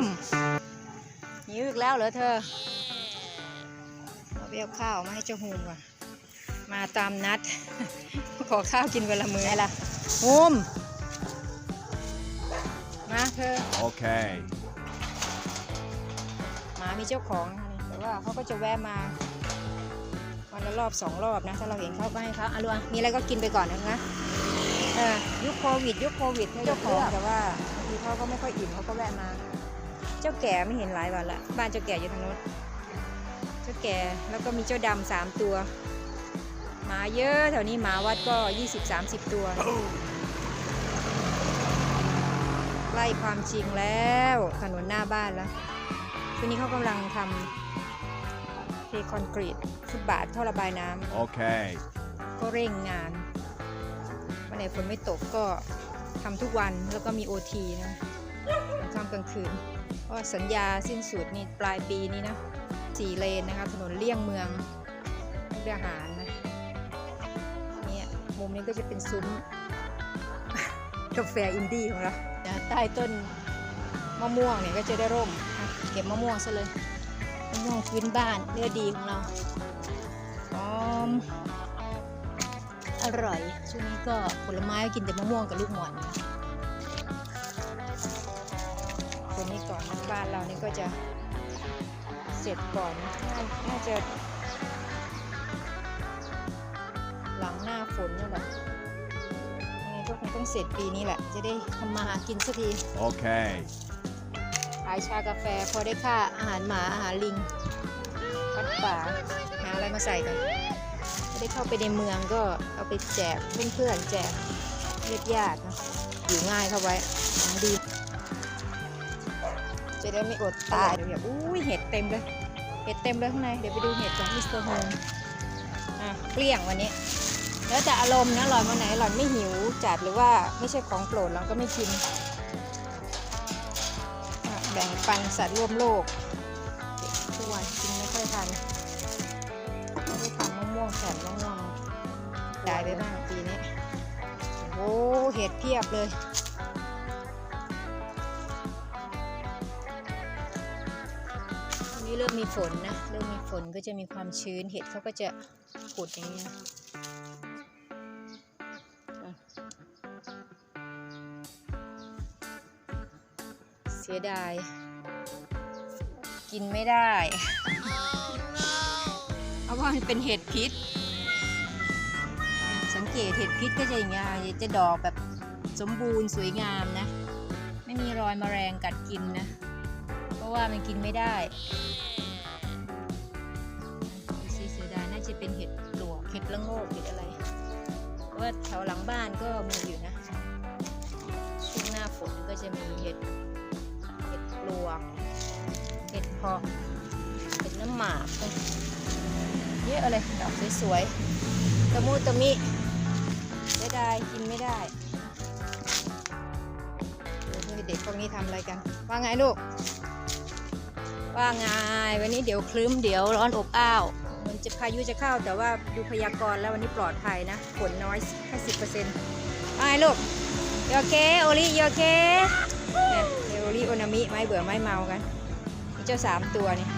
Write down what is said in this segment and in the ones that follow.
มหิวอีกแล้วเหรอเธอเอาไปเอาข้าวมาให้เจ้าฮูมก่อนมาตามนัด ขอข้าวกินวันละมื้อไงล่ะฮูมมาเธอ Okay. หมามีเจ้าของนะคะนี่แต่ว่าเขาก็จะแวะมาวันละรอบสองรอบนะ ถ้าเราเห็นเขาก็ให้เขาอะลวงมีอะไรก็กินไปก่อนนะเออยุคโควิดยุคโควิดเขาเจ้าของแต่ว่าบางทีเขาก็ไม่ค่อยอิ่มเขาก็แวะมา เจ้าแก่ไม่เห็นหลายวันละบ้านเจ้าแก่อยู่ทางโน้นเจ้าแก่แล้วก็มีเจ้าดำสามตัวหมาเยอะแถวนี้หมาวัดก็ 20-30 ตัวนะใกล้ความจริงแล้วถนนหน้าบ้านแล้วทีนี้เขากำลังทำเทคอนกรีตฟุตบาทท่อระบายน้ำ Okay. ก็เร่งงานวันไหนฝนไม่ตกก็ทำทุกวันแล้วก็มี OT นะกลางค่ำกลางคืน เพราะว่าสัญญาสิ้นสุดนี่ปลายปีนี้นะสี่เลนนะคะถนนเลี่ยงเมืองมุกดาหารนะเนี่ยมุมนี้ก็จะเป็นซุ้มกาแฟอินดี้ของเรานะใต้ต้นมะม่วงเนี่ยก็จะได้ร่ม เก็บมะม่วงซะเลยมะม่วงพื้นบ้านเนื้อดีของเราหอมอร่อย ช่วงนี้ก็ผลไม้กินแต่มะม่วงกับลูกหมอนตัว บ้านเรานี่ก็จะเสร็จก่อนน่าน่าจะ หลังหน้าฝนนี่แหละยังไงก็คงต้องเสร็จปีนี้แหละ จะได้ทำมาหากินสักที Okay. ขายชากาแฟพอได้ค่าอาหารหมาอาหารลิงพัดป่าหาอะไรมาใส่กันไม่ได้เข้าไปในเมืองก็เอาไปแจกเพื่อนๆแจกญาติญาติๆนะอยู่ง่ายเข้าไว้ของดี จะได้ไม่อดตายเดี๋ยวแบบอุ้ยเห็ดเต็มเลย เห็ดเต็มเลยข้างใน เดี๋ยวไปดูเห็ดของมิสเตอร์โฮมอะเกลี้ยงวันนี้ แล้วแต่อารมณ์นะหล่อนวันไหนหล่อนไม่หิวจัดหรือว่าไม่ใช่ของโปรดเราก็ไม่กินแบ่งปันสัตว์ร่วมโลกทุกวันกินไม่ค่อยทันไม่ได้ทำมะม่วงแผ่นมะม่วงได้ไปบ้างปีนี้โอ้เห็ดเพียบเลย นนี้เริ่มมีฝนนะ เริ่มมีฝนก็จะมีความชื้น เห็ดเขาก็จะผุดอย่างนี้นะเสียดาย กินไม่ได้ เพราะว่ามันเป็นเห็ดพิษ สังเกตเห็ดพิษก็จะอย่างเงี้ยจะดอกแบบสมบูรณ์สวยงามนะ ไม่มีรอยแมลงกัดกินนะเพราะ ว่ามันกินไม่ได้ดูสิเสียดายน่าจะเป็นเห็ดปลวกเห็ดละโงกเห็ดอะไรเพราะว่าแถวหลังบ้านก็มีอยู่นะ ช่วงหน้าฝนก็จะมีเห็ดเห็ดปลวกเห็ดพาะเห็ดน้ำหมากเยอะเลยดอกสวยๆตะมูตะมิเสียดายกินไม่ได้เด็กพวกนี้ทำอะไรกัน ว่าไงลูก ว่าไงวันนี้เดี๋ยวคลึ้มเดี๋ยวร้อนอบอ้าวมันจะพายุจะเข้าแต่ว่าดูพยากรณ์แล้ววันนี้ปลอดภัยนะฝนน้อยแค่สิบเปอร์เซ็นต์ไงลูกโอเคโอริโอเคเนี่ยโอริโอนามิไม่เบื่อไม่เมากันมีเจ้าสามตัวนี่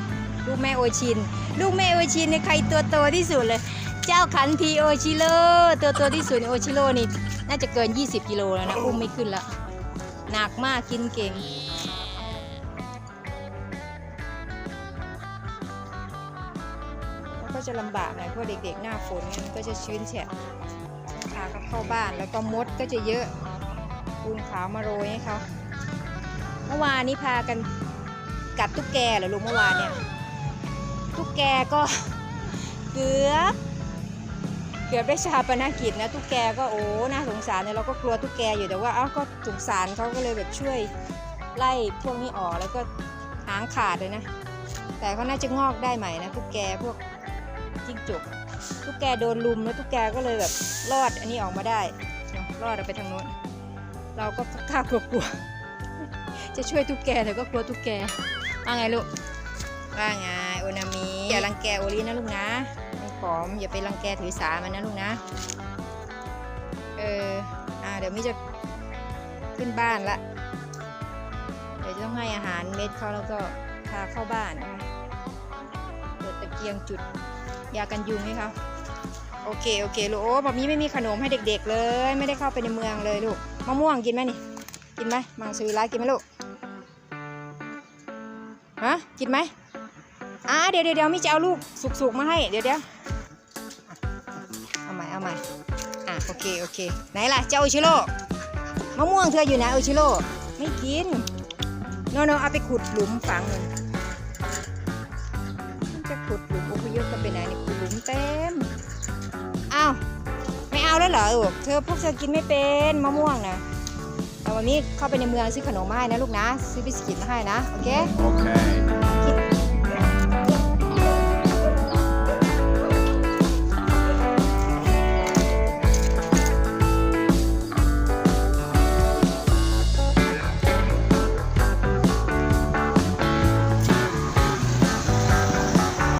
ลูกแม่โอชิน ลูกแม่โอชินในยใครตัวโตที่สุดเลย เจ้าขันทีโอชิโร่ตัวโตที่สุดในโอชิโร่นี่น่าจะเกิน 20 กิโลแล้วนะอุ้มไม่ขึ้นละหนักมากกินเก่ง จะลำบากหน่อยเพราะเด็กๆหน้าฝนมันก็จะชื้นแฉะพาเขาเข้าบ้านแล้วก็มดก็จะเยอะปูนขาวมาโรยให้เขาเมื่อวานนี้พากันกัดตุ๊กแกเหรอลุงเมื่อวานเนี่ยตุ๊กแกก็เกือบเกือบได้ชาปนกิจนะตุ๊กแกก็โอ้น่าสงสารเนี่ยเราก็กลัวตุ๊กแกอยู่แต่ว่าเอ้าก็สงสารเขาก็เลยแบบช่วยไล่พวกนี้ออกแล้วก็หางขาดเลยนะ แต่เขาน่าจะงอกได้ใหม่นะตุ๊กแกพวก จิ้งจกตุ๊กแกโดนลุมแล้วตุ๊กแกก็เลยแบบรอดอันนี้ออกมาได้เนอะรอดไปทางโน้น เราก็กล้ากลัวกลัวจะช่วยตุ๊กแกแต่ก็กลัวตุ๊กแกว่าไงลูกว่าไงโอนามิอย่ารังแกโอลีนะลูกนะมันผอมอย่าไปรังแกถือสามันนะลูกนะเอออ่าเดี๋ยวมิจะขึ้นบ้านละเดี๋ยวจะต้องให้อาหารเม็ดเขาแล้วก็พาเข้าบ้านนะคะเปิดตะเกียงจุด ยากันยุงให้เขาโอเคโอเคลูกโอ้แบบนี้ไม่มีขนมให้เด็ก ๆ เลย ไม่ได้เข้าไปในเมืองเลยลูกมะม่วงกินไหมนี่กินไหมมังสวิรัตกินไหมลูกฮะกินไหมอ่าเดี๋ยวเดี๋ยวมิจะเอาลูกสุกๆมาให้เดี๋ยวเดี๋ยวเอาใหม่เอาใหม่อะโอเคโอเคไหนล่ะเจ้าอุชิโร่มะม่วงเธออยู่ไหนอุชิโร่ไม่กินโนโนเอาไปขุดหลุมฝังมัน จะขุดหลุมอพยพกันไปไหนนี่ขุดหลุมเต็มอ้าวไม่เอาแล้วเหรอลูกเธอพวกเธอกินไม่เป็นมะม่วงนะแต่วันนี้เข้าไปในเมืองซื้อขนมมาให้นะลูกนะ ซื้อบิสกิตมาให้นะ โอเค Okay.